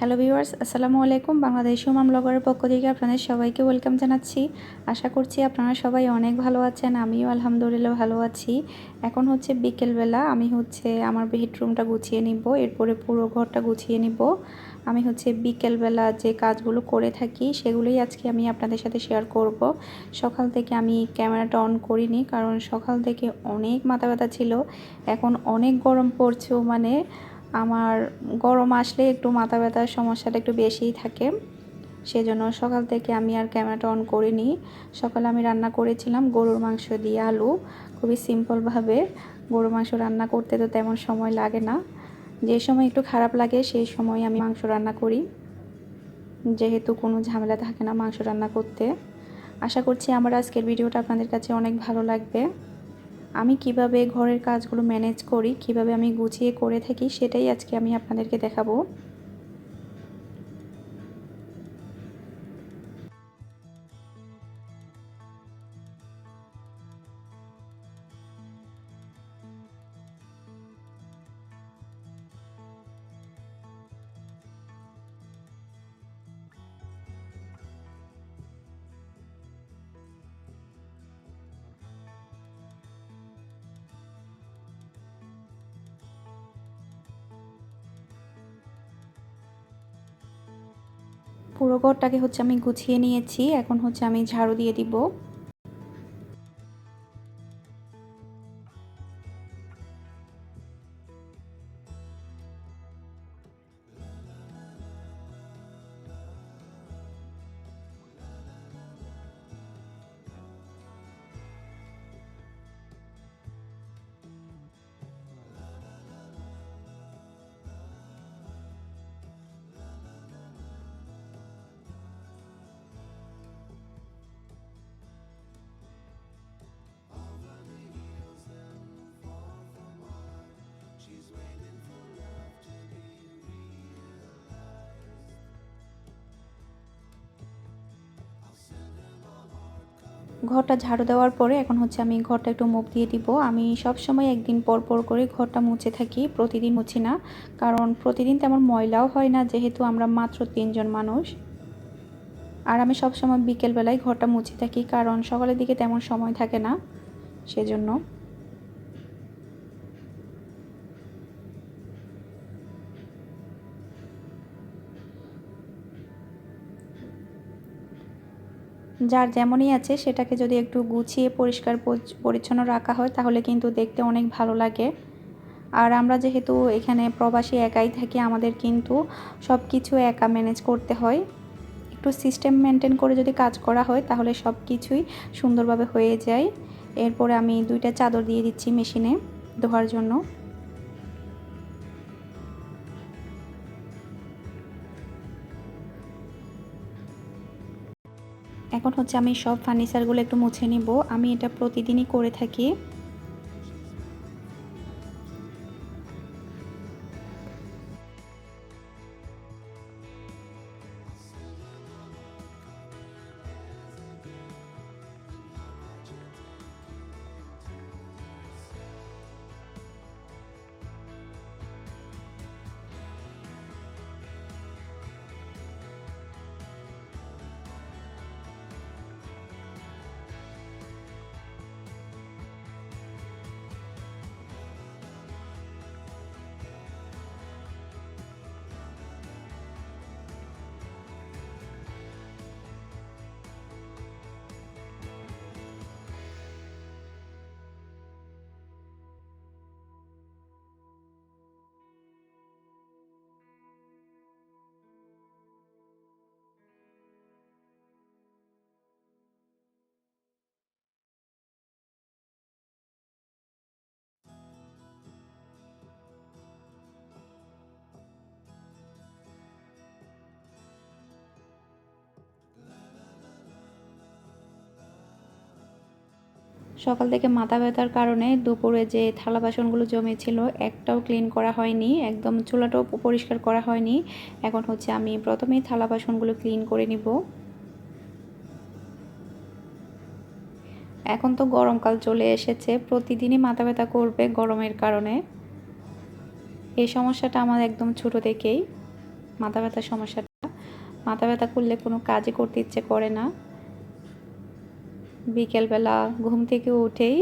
Hello viewers, আসসালামু আলাইকুম। বাংলাদেশ সুমাম ব্লগারের পক্ষ থেকে আপনাদের সবাইকে ওয়েলকাম জানাচ্ছি। আশা করছি আপনারা সবাই অনেক ভালো আছেন, আমিও আলহামদুলিল্লাহ ভালো আছি। এখন হচ্ছে বিকেলবেলা, আমি হচ্ছে আমার বেডরুমটা গুছিয়ে নিব, এরপরে পুরো ঘরটা গুছিয়ে নিব। আমি হচ্ছে বিকেলবেলা যে কাজগুলো করে থাকি, সেগুলোই আজকে আমি আপনাদের সাথে শেয়ার করব। সকাল থেকে আমি ক্যামেরাটা অন করিনি, কারণ সকাল থেকে অনেক মাথা ব্যথা ছিল। এখন অনেক গরম পড়ছেও মানে আমার গরম আসলে একটু মাথা ব্যথার সমস্যাটা একটু বেশিই থাকে। সেজন্য সকাল থেকে আমি আর ক্যামেরাটা অন করিনি। সকালে আমি রান্না করেছিলাম গরুর মাংস দিয়ে আলু। খুবই সিম্পলভাবে গরুর মাংস রান্না করতে তো তেমন সময় লাগে না। যে সময় একটু খারাপ লাগে সেই সময় আমি মাংস রান্না করি। যেহেতু কোনো ঝামেলা থাকে না মাংস রান্না করতে। আশা করছি আমার আজকের ভিডিওটা আপনাদের কাছে অনেক ভালো লাগবে। আমি কীভাবে ঘরের কাজগুলো ম্যানেজ করি, কীভাবে আমি গুছিয়ে করে থাকি, সেটাই আজকে আমি আপনাদেরকে দেখাবো। পুরো ঘরটাকে হচ্ছে আমি গুছিয়ে নিয়েছি। এখন হচ্ছে আমি ঝাড়ু দিয়ে দিব। ঘরটা ঝাড়ু দেওয়ার পরে এখন হচ্ছে আমি ঘরটা একটু মুখ দিয়ে দিব। আমি সব সময় একদিন পর পর করে ঘরটা মুছে থাকি, প্রতিদিন মুছি না। কারণ প্রতিদিন তেমন ময়লাও হয় না, যেহেতু আমরা মাত্র তিনজন মানুষ। আর আমি সব সময় বিকেলবেলায় ঘরটা মুছে থাকি, কারণ সকালের দিকে তেমন সময় থাকে না, সেজন্য। যার যেমনই আছে সেটাকে যদি একটু গুছিয়ে পরিষ্কার পরিচ্ছন্ন রাখা হয় তাহলে কিন্তু দেখতে অনেক ভালো লাগে। আর আমরা যেহেতু এখানে প্রবাসী একাই থাকি, আমাদের কিন্তু সব কিছু একা ম্যানেজ করতে হয়। একটু সিস্টেম মেনটেন করে যদি কাজ করা হয় তাহলে সব কিছুই সুন্দরভাবে হয়ে যায়। এরপরে আমি দুইটা চাদর দিয়ে দিচ্ছি মেশিনে ধোয়ার জন্য। এখন হচ্ছে আমি সব ফার্নিচারগুলো একটু মুছে নিব। আমি এটা প্রতিদিনই করে থাকি। সকাল থেকে মাথা ব্যথার কারণে দুপুরে যে থালা বাসনগুলো জমেছিল, একটাও ক্লিন করা হয়নি, একদম চুলাটাও পরিষ্কার করা হয়নি। এখন হচ্ছে আমি প্রথমেই থালা বাসনগুলো ক্লিন করে নিব। এখন তো গরমকাল চলে এসেছে, প্রতিদিনই মাথা ব্যথা করবে গরমের কারণে। এই সমস্যাটা আমার একদম ছোট থেকেই, মাথা ব্যথার সমস্যাটা। মাথা ব্যথা করলে কোনো কাজই করতে ইচ্ছে করে না। বিকেলবেলা ঘুম থেকে উঠেই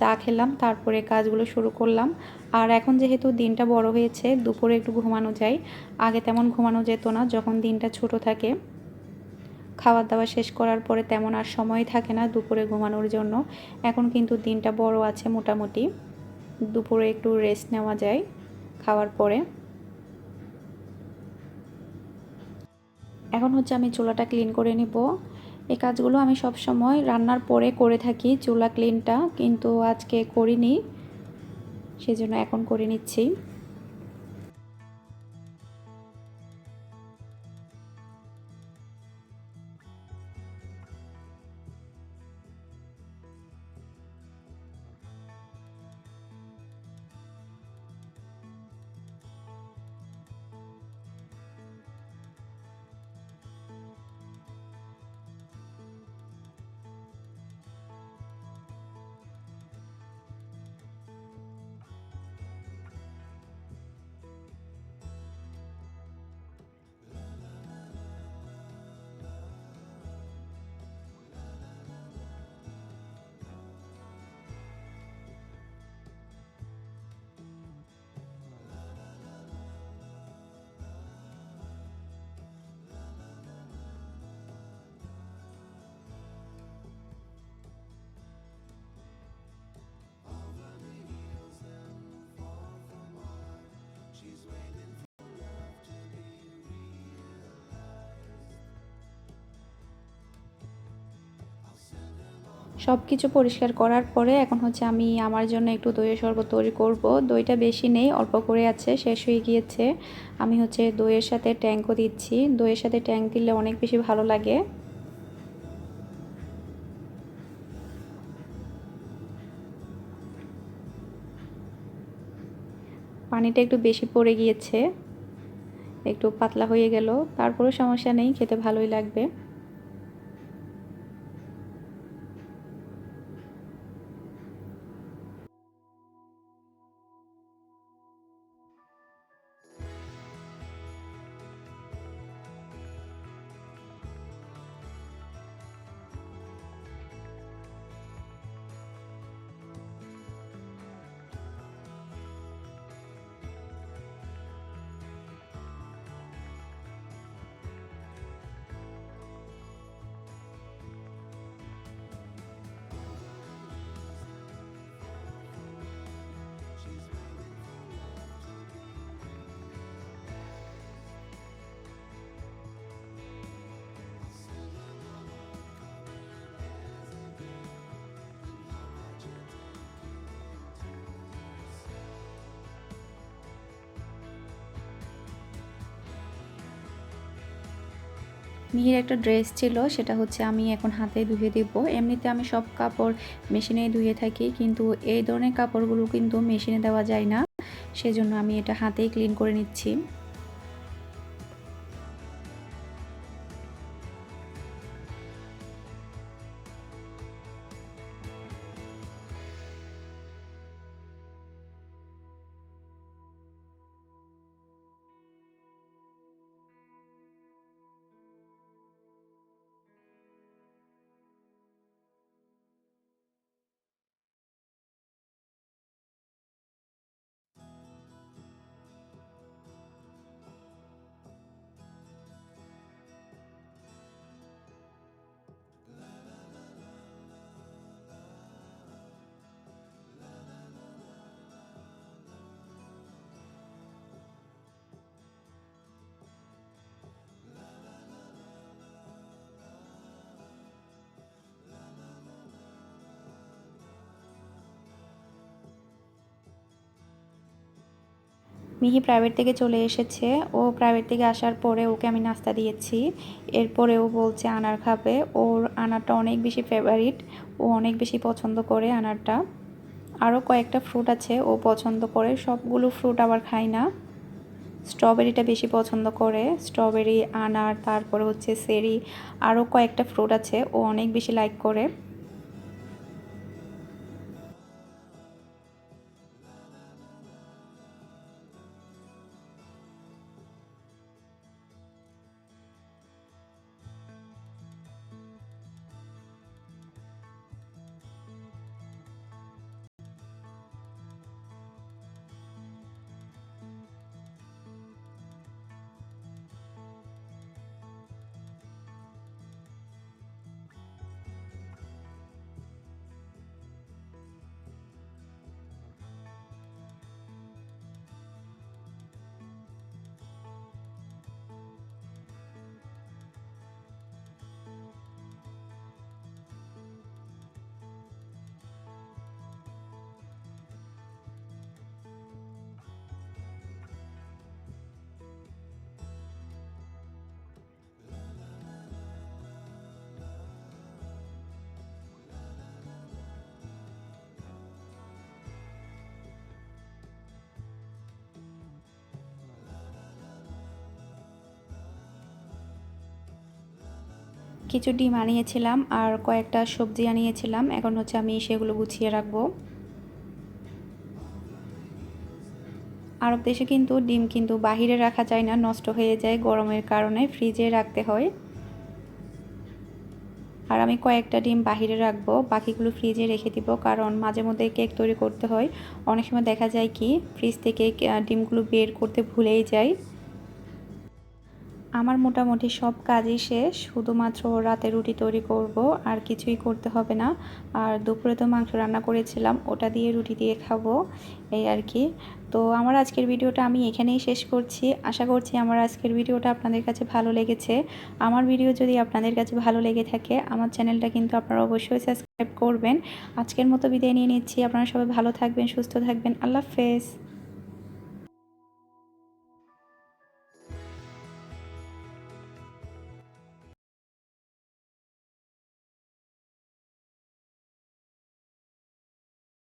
চা খেলাম, তারপরে কাজগুলো শুরু করলাম। আর এখন যেহেতু দিনটা বড় হয়েছে, দুপুরে একটু ঘুমানো যায়। আগে তেমন ঘুমানো যেত না, যখন দিনটা ছোট থাকে। খাবার দাবার শেষ করার পরে তেমন আর সময় থাকে না দুপুরে ঘুমানোর জন্য। এখন কিন্তু দিনটা বড় আছে মোটামুটি। দুপুরে একটু রেস্ট নেওয়া যায় খাওয়ার পরে। এখন হচ্ছে আমি চুলাটা ক্লিন করে নিব। এই কাজগুলো আমি সব সময় রান্নার পরে করে থাকি, চুলা ক্লিনটা কিন্তু আজকে করিনি, সেজন্য এখন করে নিচ্ছি। সব কিছু পরিষ্কার করার পরে এখন হচ্ছে আমি আমার জন্য একটু দইয়ের শরবত তৈরি করব। দইটা বেশি নেই, অল্প করে আছে, শেষ হয়ে গিয়েছে। আমি হচ্ছে দইয়ের সাথে ট্যাঙ্কও দিচ্ছি। দইয়ের সাথে ট্যাঙ্ক দিলে অনেক বেশি ভালো লাগে। পানিটা একটু বেশি পড়ে গিয়েছে। একটু পাতলা হয়ে গেল। তারপরেও সমস্যা নেই, খেতে ভালোই লাগবে। মিহির একটা ড্রেস ছিল, সেটা হচ্ছে আমি এখন হাতে ধুয়ে দিব। এমনিতে আমি সব কাপড় মেশিনেই ধুয়ে থাকি, কিন্তু এই ধরনের কাপড়গুলো কিন্তু মেশিনে দেওয়া যায় না। সেজন্য আমি এটা হাতেই ক্লিন করে নিচ্ছি। মিহি প্রাইভেট থেকে চলে এসেছে। ও প্রাইভেট থেকে আসার পরে ওকে আমি নাস্তা দিয়েছি। এরপরে ও বলছে আনার খাবে। ওর আনারটা অনেক বেশি ফেভারিট ও অনেক বেশি পছন্দ করে আনারটা। আরও কয়েকটা ফ্রুট আছে ও পছন্দ করে। সবগুলো ফ্রুট আবার খায় না। স্ট্রবেরিটা বেশি পছন্দ করে। স্ট্রবেরি আনার, তারপরে হচ্ছে সেরি। আরও কয়েকটা ফ্রুট আছে। ও অনেক বেশি লাইক করে। কিছু ডিম আনিয়েছিলাম আর কয়েকটা সবজি আনিয়েছিলাম। এখন হচ্ছে আমি সেগুলো গুছিয়ে রাখব। আরব দেশে কিন্তু ডিম কিন্তু বাহিরে রাখা যায় না, নষ্ট হয়ে যায় গরমের কারণে, ফ্রিজে রাখতে হয়। আর আমি কয়েকটা ডিম বাহিরে রাখব, বাকিগুলো ফ্রিজে রেখে দিব, কারণ মাঝে মধ্যে কেক তৈরি করতে হয়। অনেক সময় দেখা যায় কি, ফ্রিজ থেকে ডিমগুলো বের করতে ভুলেই যায় আমার মোটামুটি সব কাজই শেষ। শুধুমাত্র রাতে রুটি তৈরি করব, আর কিছুই করতে হবে না। আর দুপুরে তো মাংস রান্না করেছিলাম, ওটা দিয়ে রুটি দিয়ে খাব, এই আর কি। তো আমার আজকের ভিডিওটা আমি এখানেই শেষ করছি। আশা করছি আমার আজকের ভিডিওটা আপনাদের কাছে ভালো লেগেছে। আমার ভিডিও যদি আপনাদের কাছে ভালো লেগে থাকে, আমার চ্যানেলটা কিন্তু আপনারা অবশ্যই সাবস্ক্রাইব করবেন। আজকের মতো বিদায় নিয়ে নিচ্ছি। আপনারা সবাই ভালো থাকবেন, সুস্থ থাকবেন। আল্লাহ হাফেজ।